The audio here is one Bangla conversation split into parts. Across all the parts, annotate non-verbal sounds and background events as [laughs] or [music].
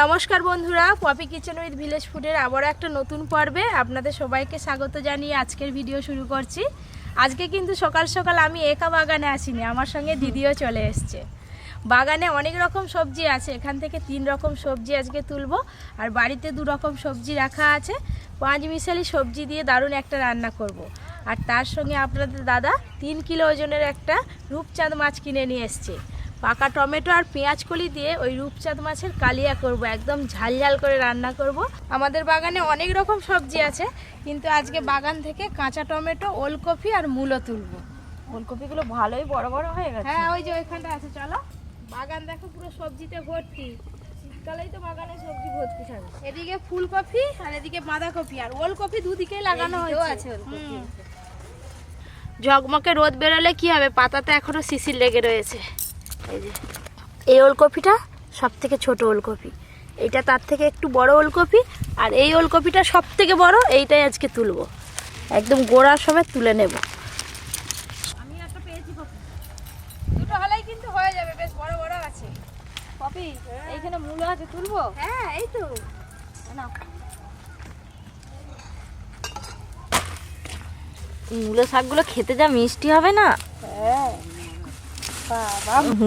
নমস্কার বন্ধুরা, পপি কিচেন উইথ ভিলেজ ফুডের আবার একটা নতুন পর্বে আপনাদের সবাইকে স্বাগত জানিয়ে আজকের ভিডিও শুরু করছি। আজকে কিন্তু সকাল সকাল আমি একা বাগানে আসিনি, আমার সঙ্গে দিদিও চলে এসছে। বাগানে অনেক রকম সবজি আছে, এখান থেকে তিন রকম সবজি আজকে তুলব, আর বাড়িতে দু রকম সবজি রাখা আছে। পাঁচ মিশালি সবজি দিয়ে দারুণ একটা রান্না করব। আর তার সঙ্গে আপনাদের দাদা তিন কিলো ওজনের একটা রূপচাঁদ মাছ কিনে নিয়ে এসছে। পাকা টমেটো আর পেঁয়াজ কলি দিয়ে ওই রূপচাঁদ মাছের কালিয়া করব একদম ঝাল ঝাল করে রান্না করব। আমাদের বাগানে অনেক রকম সবজি আছে কিন্তু আজকে বাগান থেকে কাঁচা টমেটো ওলকপি আর মূলো তুলবো। ওলকপিগুলো ভালোই বড় বড় হয়ে গেছে। হ্যাঁ ওই যে ওইখানটা আছে চলো। বাগান দেখো পুরো সবজিতে ভর্তি। শীতকালেই তো বাগানে সবজি ভর্তি থাকে। এদিকে ফুলকপি আর এদিকে বাঁধাকপি আর ওলকপি দুদিকেই লাগানো হয়েছে। ঝকমকে রোদ বেরোলে কি হবে? পাতাতে এখনও শিশির লেগে রয়েছে। এই যে এই ওলকপিটা সব থেকে ছোট ওলকপি। এইটা তার থেকে একটু বড় ওলকপি আর এই ওলকপিটা সব থেকে বড় এইটাই আজকে তুলবো। একদম গোড়ার সমেত তুলে নেব। আমি একটা পেয়েছি কপি দুটো হলেই কিন্তু হয়ে যাবে বেশ বড় বড় আছে। পপি এইখানে মূলো আছে তুলবো? হ্যাঁ এই তো। না মূলো শাকগুলো খেতে যা মিষ্টি হবে না। হ্যাঁ।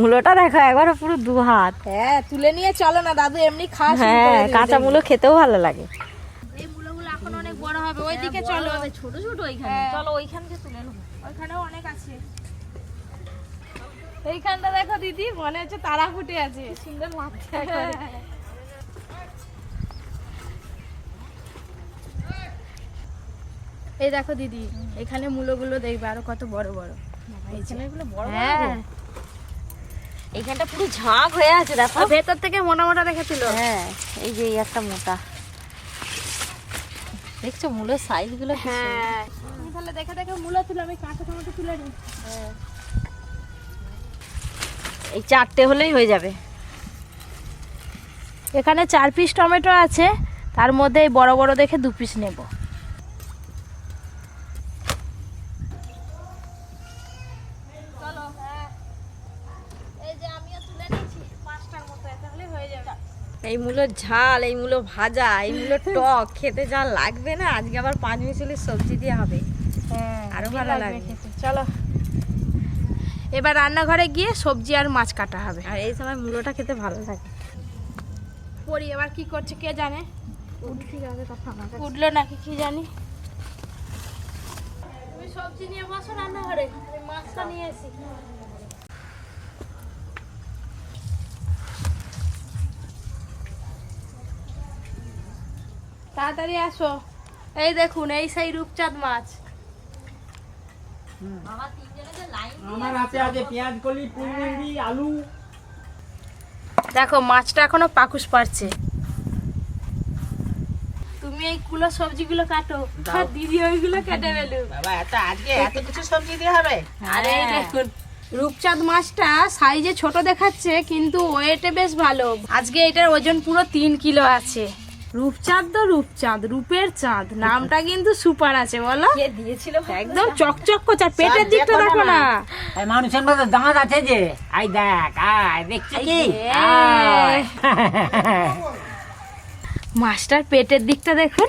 মূলোটা দেখো একবার পুরো দু হাত। হ্যাঁ তুলে নিয়ে চলো না দাদু এমনি করে হ্যাঁ কাঁচা। মূলো খেতেও ভালো লাগে। এই মূলগুলো এখন অনেক বড় হবে ওইদিকে চলো। ছোট ছোট ওইখানে। হ্যাঁ। চলো ওইখান থেকে তুলে নেব ওইখানেও অনেক আছে। এইখানটা দেখো দিদি মনে হচ্ছে তারা ফুটে আছে। সুন্দর লাগছে এই দেখো দিদি এখানে মূলগুলো দেখবে আরও কত বড় বড়। বড় হ্যাঁ। এইখানটা পুরো ঝাঁক হয়ে আছে দেখো। ভেতর থেকে মোটা মোটা রেখেছিল হ্যাঁ এই যে এই একটা মোটা। দেখছ মূলের সাইজগুলো হ্যাঁ। তাহলে দেখে দেখে মূলো তুলো আমি কাঁচা টমেটো তুলে নিই। এই চারটে হলেই হয়ে যাবে। এখানে চার পিস টমেটো আছে তার মধ্যে এই বড় বড় দেখে দু পিস নেব এই মূলো ঝাল এই মূলো ভাজা এই মূলো টক খেতে যা লাগবে না আজকে আবার পাঁচ মিশালি সবজি দিয়ে হবে। আরও ভালো লাগবে চলো। এবার রান্নাঘরে গিয়ে সবজি আর মাছ কাটা হবে। আর এই সময় মূলোটা খেতে ভালো লাগে। পরি এবার কি করছে কে জানে? উঠল নাকি কি জানি? তুমি সবজি নিয়ে বসো রান্নাঘরে। আমি মাছটা নিয়ে আসি। তাড়াতাড়ি আসো। এই দেখুন এই সেই রূপচাঁদ মাছ। আমার হাতে আছে পেঁয়াজ কলি ফুলমুন্ডি আলু। দেখো মাছটা এখনও পাকুস পারছে তুমি এই কুলো সবজিগুলো কাটো। আর দিদি ওইগুলো কেটে ফেলু বাবা এত আজকে এত কিছু সবজি দিয়ে হবে? আরে দেখুন রূপচাঁদ মাছটা সাইজে ছোট দেখাচ্ছে কিন্তু ওয়েটে বেশ ভালো। আজকে এটার ওজন পুরো তিন কিলো আছে। রূপচাঁদ তো রূপচাঁদ রূপের চাঁদ। নামটা কিন্তু সুপার আছে বলো। কে দিয়েছিল? একদম চকচক করছে আর পেটের দিকটা দেখো না এই মানুষের মতো দাঁত আছে যে। আই দেখ আয় দেখছি কি। মাছটার পেটের দিকটা দেখুন।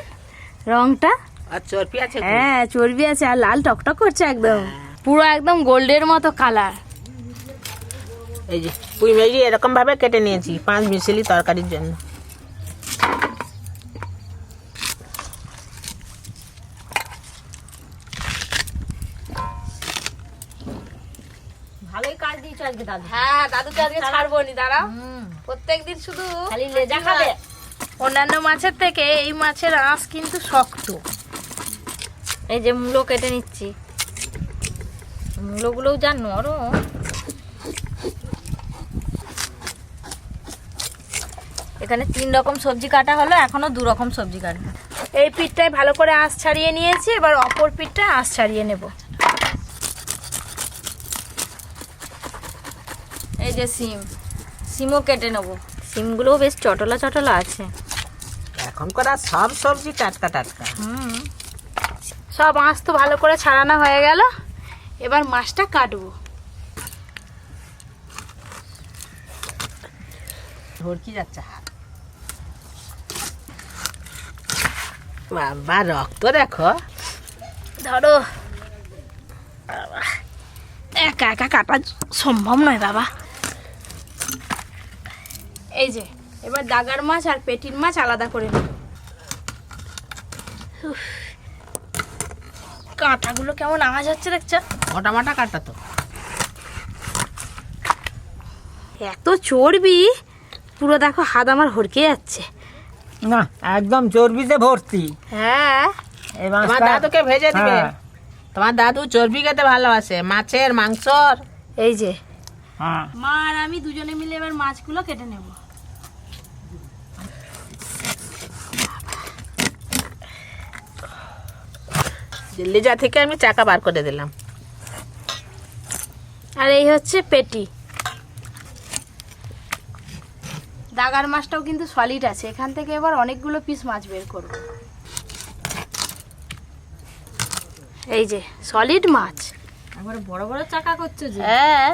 রংটা। আর চর্পি আছে হ্যাঁ চর্বি আছে আর লাল টকটক করছে একদম। পুরো একদম গোল্ডের মতো কালার। এই যে পুঁই মেরি এরকম ভাবে কেটে নিয়েছি পাঁচ মিশালি তরকারির জন্য। দাদু হ্যাঁ দাদুকে আজকে ছাড়বো নি দাঁড়াও। প্রত্যেকদিন শুধু খালি লেজা খাবে। অন্যান্য মাছের থেকে এই মাছের আঁশ কিন্তু শক্ত। এই যে মূলো কেটে নিচ্ছি। মূলোগুলোও যা নরম। এখানে তিন রকম সবজি কাটা হলো এখনও দু রকম সবজি কাটবে। এই পিঠটায় ভালো করে আঁশ ছাড়িয়ে নিয়েছি এবার অপর পিঠটা আঁশ ছাড়িয়ে নেব। এই যে সিম সিমও কেটে নেব। সিমগুলোও বেশ চটলা চটলা আছে। এখন করা সব সবজি টাটকা টাটকা। হুম সব মাছ তো ভালো করে ছাড়ানো হয়ে গেল। এবার মাছটা কাটবো। ঝরকি যাচ্ছে হাত। বাবা রক্ত দেখো। ধরো। একা একা কাটা সম্ভব নয় বাবা। এই যে এবার দাগার মাছ আর পেটির মাছ আলাদা করে নেব। কাঁটাগুলো কেমন আওয়াজ হচ্ছে দেখছ? মোটা মোটা কাটা তো। এত চর্বি পুরো দেখো হাত আমার হরকে যাচ্ছে। না একদম চর্বিতে ভর্তি। হ্যাঁ। তোমার দাদুকে ভেজে দিবে। হ্যাঁ। তোমার দাদু চর্বি খেতে ভালোবাসে মাছের মাংসর। এই যে হ্যাঁ। মা আর আমি দুজনে মিলে এবার মাছগুলো কেটে নেব। যা থেকে আমি চাকা বার করে দিলাম। আর এই হচ্ছে পেটি। দাগার মাছটাও কিন্তু সলিড আছে। এখান থেকে এবার অনেকগুলো পিস মাছ বের করব। এই যে সলিড মাছ। একবারে বড় বড় চাকা করছ যে। হ্যাঁ।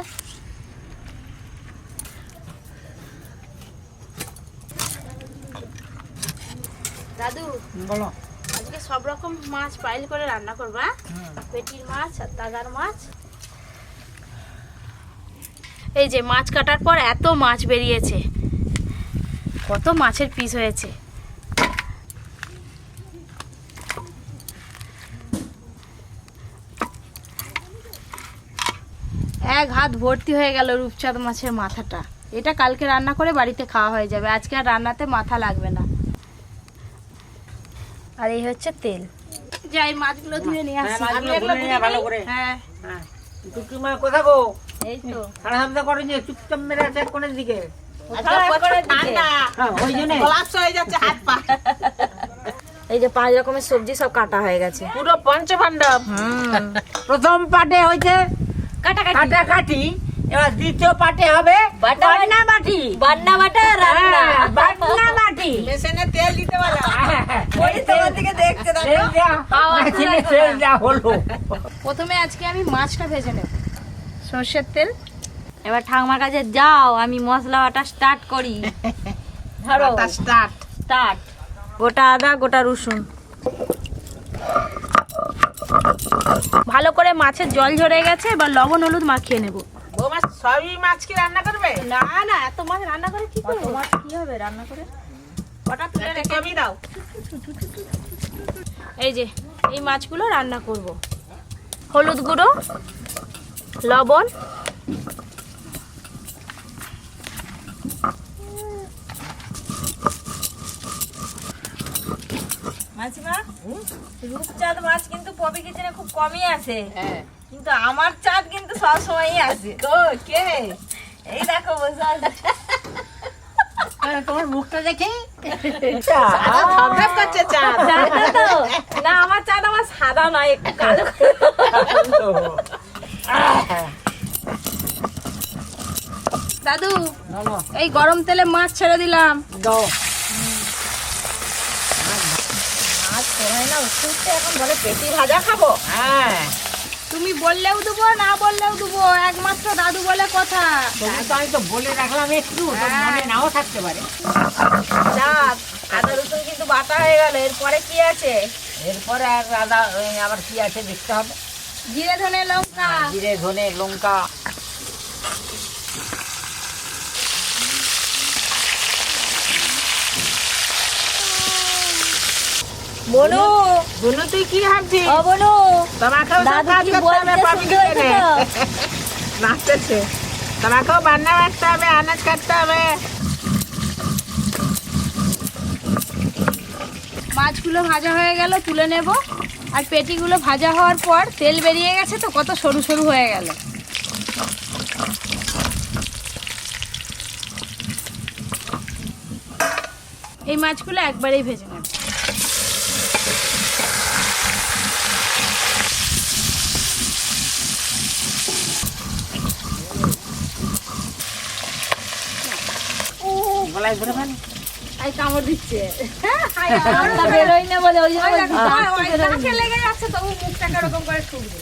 দাদু বলো। সব রকম মাছ পাইল করে রান্না করবা পেটির মাছ আর দাগার মাছ। এই যে মাছ কাটার পর এত মাছ বেরিয়েছে। কত মাছের পিস হয়েছে। এক হাত ভর্তি হয়ে গেল রূপচাঁদ মাছের মাথাটা। এটা কালকে রান্না করে বাড়িতে খাওয়া হয়ে যাবে। আজকে আর রান্নাতে মাথা লাগবে না। আর এই হচ্ছে তেল। যাই মাছগুলো ধুয়ে নিয়ে আসি। হ্যাঁ, মাছগুলো ধুয়ে নিয়ে ভালো করে। হ্যাঁ। হ্যাঁ। টুকি মা কোথা গো? এই তো। সারা হামদা করে নিয়ে চুপচাপ মেরে আছে কোনের দিকে। হ্যাঁ হয়ে এই যে পাঁচ রকমের সবজি সব কাটা হয়ে গেছে। পুরো পঞ্চপাণ্ডব প্রথম পাটে হয়েছে কাটা কাটাকাটি। এবার দ্বিতীয় পাটে হবে বাটা বাটনা বাটি বান্না বাটা রান্না। হ্যাঁ, বাটনা বাটি মেশিনে তেল দিতে বলো ওই তোমার দিকে দেখতে দেখো মেশিনে তেল দেওয়া হলো। প্রথমে আজকে আমি মাছটা ভেজে নেব। সর্ষের তেল। এবার ঠাকুমার কাছে যাও আমি মশলা বাটা স্টার্ট করি। ধরো। স্টার্ট স্টার্ট গোটা আদা গোটা রসুন। ভালো করে মাছের জল ঝরে গেছে এবার লবণ হলুদ মাখিয়ে নেব। সবই মাছ কি রান্না করবে? না না এত মাছ রান্না করে কি করব? তোমার কি হবে রান্না করে? কটা তুলে রেখে কমই দাও। এই যে এই মাছগুলো রান্না করব। হলুদ গুঁড়ো লবণ মাছিমা রূপচাঁদ মাছ কিন্তু পপি কিচেনে খুব কমই আছে। হ্যাঁ। কিন্তু আমার চাঁদ কিন্তু সবসময়ই আছে তো কে? এই দেখো বসে আছে তোমার মুখটা দেখে? ধপধপ করছে চাঁদ। জানো তো? না আমার চাঁদ আমার সাদা নয় একটু কালো। দাদু এই গরম তেলে মাছ ছেড়ে দিলাম। মাছ না এখন বলে পেটি ভাজা খাব। হ্যাঁ। তুমি বললেও দেবো না বললেও দেবো একমাত্র দাদু বলে কথা। তো আমি তো বলে রাখলাম একটু মনে নাও থাকতে পারে। যাক আদা রসুন কিন্তু বাটা হয়ে গেল এরপরে কি আছে? এরপরে আর আদা আবার কি আছে দেখতে হবে। জিরে ধনে লঙ্কা। জিরে ধনে লঙ্কা। বনু বুনু তুই কি ভাবছিস? ও বনু তোমাকেও সব কাজ করতে হবে পাবি কিনে? [laughs] নাচতেছে। তোমাকেও বান্না বাটতে হবে আনাজ কাটতে হবে। মাছগুলো ভাজা হয়ে গেল তুলে নেব। আর পেটিগুলো ভাজা হওয়ার পর তেল বেরিয়ে গেছে তো কত সরু সরু হয়ে গেল। এই মাছগুলো একবারেই ভেজে নেব। গলায় ধরে ফেল আই কামড় দিচ্ছে। না বলে ওই জন্য লেগে যাচ্ছে তবু ওরকম করে ঠুকবে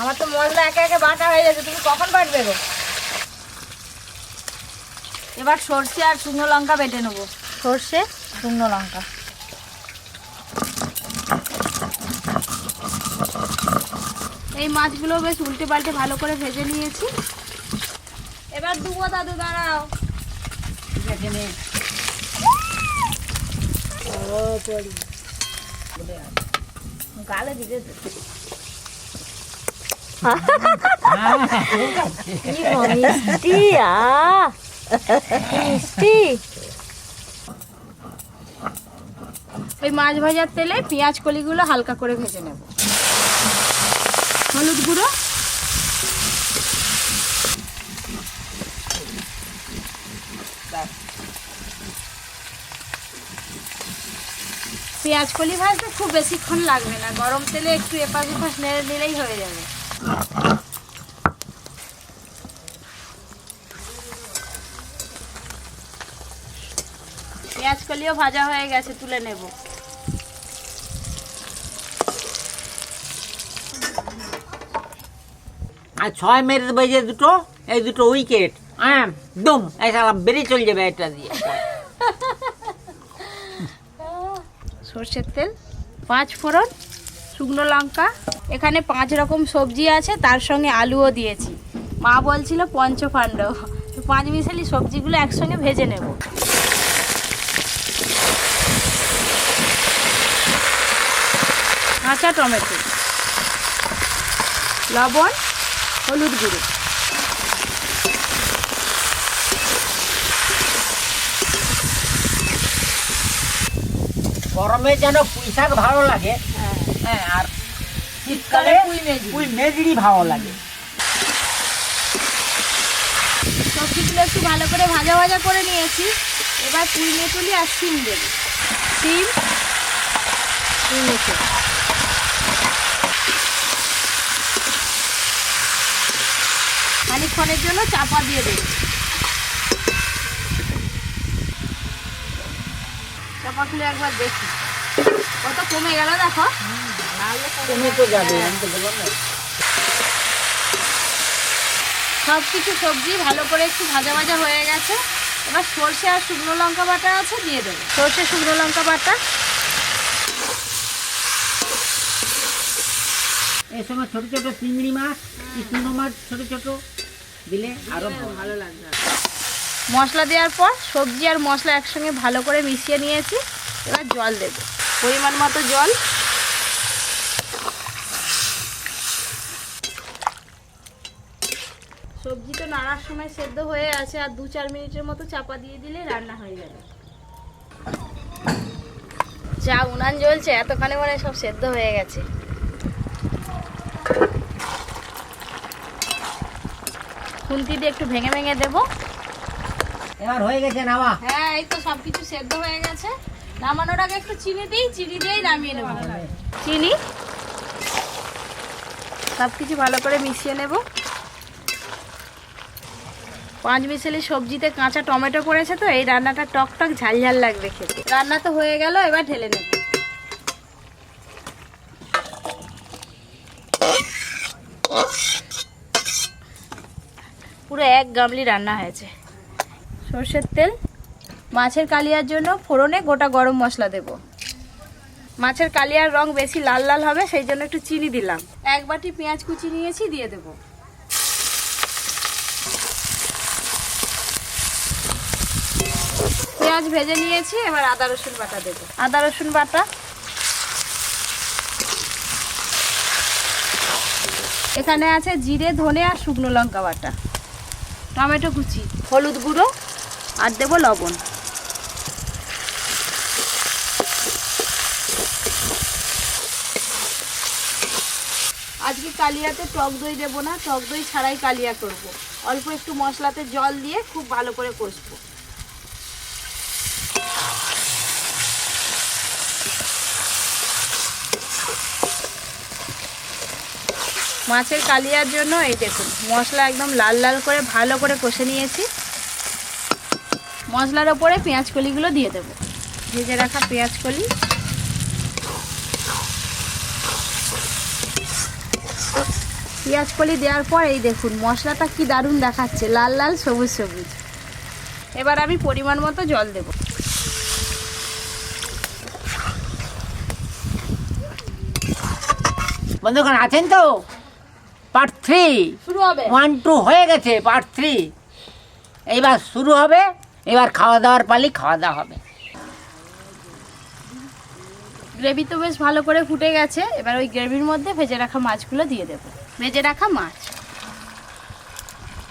আমার তো মশলা একে একে বাটা হয়ে যাচ্ছে তুমি কখন বাটবে গো? এবার সর্ষে আর শুকনো লঙ্কা বেটে নেব। সর্ষে শুকনো লঙ্কা। এই মাছগুলো বেশ উল্টে পাল্টে ভালো করে ভেজে নিয়েছি। এবার দুবো দাদু দাঁড়াও। গালে দিতে মিষ্টি আ? মিষ্টি। ওই মাছ ভাজার তেলে পেঁয়াজ কলিগুলো হালকা করে ভেজে নেব। হলুদ গুঁড়ো। পেঁয়াজ কলি ভাজতে খুব বেশিক্ষণ লাগবে না। গরম তেলে একটু এপাশ ওপাশ নেড়ে নিলেই হয়ে যাবে। পেঁয়াজ কলিও ভাজা হয়ে গেছে, তুলে নেব। আর ছয় মেরে দেবে যে দুটো, এই দুটো উইকেট। আম, দুম, এই শালা বেরিয়ে চলে যাবে এটা দিয়ে। সর্ষের তেল, পাঁচ ফোড়ন, শুকনো লঙ্কা। এখানে পাঁচ রকম সবজি আছে, তার সঙ্গে আলুও দিয়েছি। মা বলছিল পঞ্চপাণ্ড পাঁচ মিশালি সবজিগুলো একসঙ্গে ভেজে নেব। কাঁচা টমেটো, লবণ, হলুদ গুঁড়ো। গরমে যেন পুঁই শাক ভালো লাগে হ্যাঁ আর শীতকালে পুঁই মেজড়ি ভালো লাগে। সবজিগুলো একটু ভালো করে ভাজা ভাজা করে নিয়েছি। এবার পুঁই মেটুলি আর সিম দেবো। সিম পুঁই মেটুলি খানিকক্ষণের জন্য চাপা দিয়ে দেবো। চাপা খুলে একবার দেখি। কত কমে গেল দেখো। কমে তো যাবে। সব কিছু সবজি ভালো করে একটু ভাজা ভাজা হয়ে গেছে। এবার সর্ষে আর শুকনো লঙ্কা বাটা আছে দিয়ে দেবো। সর্ষে শুকনো লঙ্কা বাটা। এই সময় ছোট ছোট চিংড়ি মাছ কি চুনো মাছ ছোট ছোট দিলে আরও ভালো লাগবে। মশলা দেওয়ার পর সবজি আর মশলা একসঙ্গে ভালো করে মিশিয়ে নিয়েছি। এবার জল দেব। পরিমাণ মতো জল। সবজি তো নাড়ার সময় সেদ্ধ হয়ে আছে, আর দু চার মিনিটের মতো চাপা দিয়ে দিলে রান্না হয়ে যাবে। যা উনান জ্বলছে, এতখানে মনে সব সেদ্ধ হয়ে গেছে। খুন্তি দিয়ে একটু ভেঙে ভেঙে দেবো। এবার হয়ে গেছে নামা। হ্যাঁ এই তো সব কিছু সেদ্ধ হয়ে গেছে। নামানোর আগে একটু চিনি দিই চিনি দিয়েই নামিয়ে নেব। চিনি? সব কিছু ভালো করে মিশিয়ে নেব। পাঁচ মিশালি সবজিতে কাঁচা টমেটো পড়েছে তো এই রান্নাটা টক টক ঝাল ঝাল লাগবে খেতে। রান্না তো হয়ে গেল এবার ঢেলে নেব। পুরো এক গামলি রান্না হয়েছে। সর্ষের তেল, মাছের কালিয়ার জন্য ফোড়নে গোটা গরম মশলা দেব। মাছের কালিয়ার রং বেশি লাল লাল হবে, সেই জন্য একটু চিনি দিলাম। এক বাটি পেঁয়াজ কুচি নিয়েছি, দিয়ে দেব। পেঁয়াজ ভেজে নিয়েছি, এবার আদা, রসুন বাটা দেব। আদা, রসুন বাটা। এখানে আছে জিরে, ধনে আর শুকনো লঙ্কা বাটা। টমেটো কুচি, হলুদ গুঁড়ো। আর দেবো লবণ। আজকে কালিয়াতে টক দই দেবো না, টক দই ছাড়াই কালিয়া করব। অল্প একটু মশলাতে জল দিয়ে খুব ভালো করে কষবো। মাছের কালিয়ার জন্য এই দেখুন, মশলা একদম লাল লাল করে ভালো করে কষে নিয়েছি। মশলার ওপরে পেঁয়াজ কলিগুলো দিয়ে দেব। ভেজে রাখা পেঁয়াজ কলি। পেঁয়াজ কলি দেওয়ার পর এই দেখুন মশলাটা কি দারুণ দেখাচ্ছে লাল লাল সবুজ সবুজ। এবার আমি পরিমাণ মতো জল দেব। বন্ধুগণ আছেন তো? পার্ট থ্রি শুরু হবে। ওয়ান টু হয়ে গেছে পার্ট থ্রি এইবার শুরু হবে। এবার খাওয়া দাওয়ার পালি খাওয়া দাওয়া হবে। গ্রেভি তো বেশ ভালো করে ফুটে গেছে, এবার ওই গ্রেভির মধ্যে ভেজে রাখা মাছগুলো দিয়ে দেবো। ভেজে রাখা মাছ।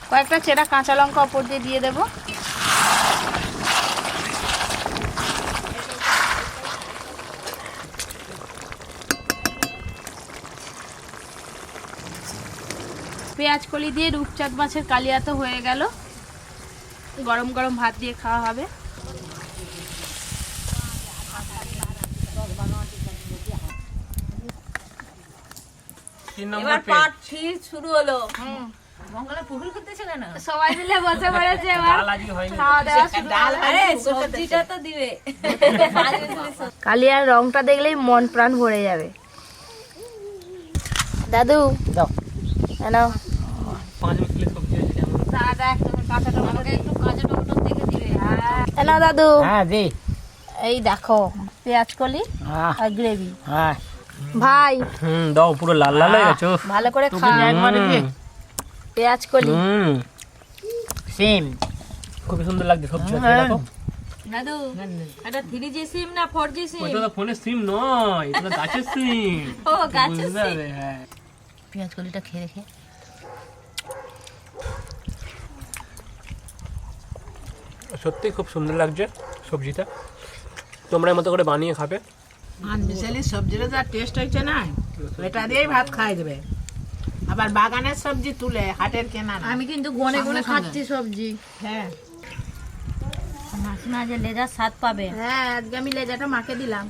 কয়েকটা চেরা কাঁচা লঙ্কা ওপর দিয়ে দিয়ে দেবো। পেঁয়াজ কলি দিয়ে রূপচাঁদ মাছের কালিয়া তো হয়ে গেল। গরম গরম ভাত দিয়ে খাওয়া হবে। এবার পার্ট থ্রি শুরু হলো। সবাই মিলে বসে পড়েছে এবার। খাওয়া দাওয়া শুরু আরে সবজিটা তো দিবে। [laughs] কালিয়ার রংটা দেখলেই মন প্রাণ ভরে যাবে। দাদু দাও। নাও। নাও দাদু হ্যাঁ দি এই দেখো পেঁয়াজ কলি হ্যাঁ। আর গ্রেভি। হ্যাঁ। ভাই। হুম দাও পুরো লাল লাল হয়ে গেছে ভালো করে খা। একবারে পেঁয়াজ কলি। হুম। সেম। খুবই সুন্দর লাগছে সবজি হ্যাঁ। দেখো। দাদু এটা থ্রি জি সিম না ফোর জি সিম? ওইটা তো ফোনের সিম নয় এটা গাছের সিম। ও গাছের সিম। হ্যাঁ। পেঁয়াজ কলিটা খেয়ে রেখে সত্যি খুব সুন্দর লাগছে সবজিটা। তোমরা মতো করে বানিয়ে খাবে। আর মিশালি সবজির যা টেস্ট হয়েছে না। এটা দিয়েই ভাত খাই দেবে। আবার বাগানের সবজি তুলে হাটের কেনা আমি কিন্তু গনে গনে খাচ্ছি সবজি। হ্যাঁ। মাছ না যে লেজার স্বাদ পাবে। হ্যাঁ আজকে আমি লেজাটা মাকে দিলাম।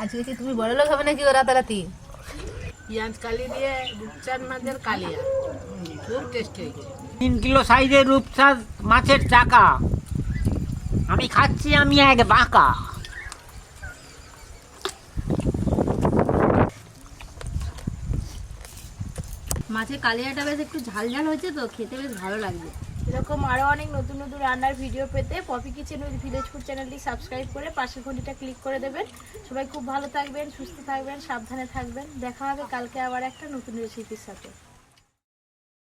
আজকে কি তুমি বড় লোক হবে নাকি রাতারাতি পেঁয়াজ কালি দিয়ে রূপচাঁদ মাছের কালিয়া। খুব টেস্ট হয়েছে। তিন কিলো সাইজের রূপচাঁদ মাছের চাকা। আমি খাচ্ছি আমি এক বাঁকা। মাছের কালিয়াটা বেশ একটু ঝাল ঝাল হয়েছে তো খেতে বেশ ভালো লাগছে। এরকম আরও অনেক নতুন নতুন রান্নার ভিডিও পেতে Popi kitchen with village food চ্যানেলটি সাবস্ক্রাইব করে পাশের ঘন্টিটা ক্লিক করে দেবেন। সবাই খুব ভালো থাকবেন সুস্থ থাকবেন সাবধানে থাকবেন। দেখা হবে কালকে আবার একটা নতুন রেসিপির সাথে।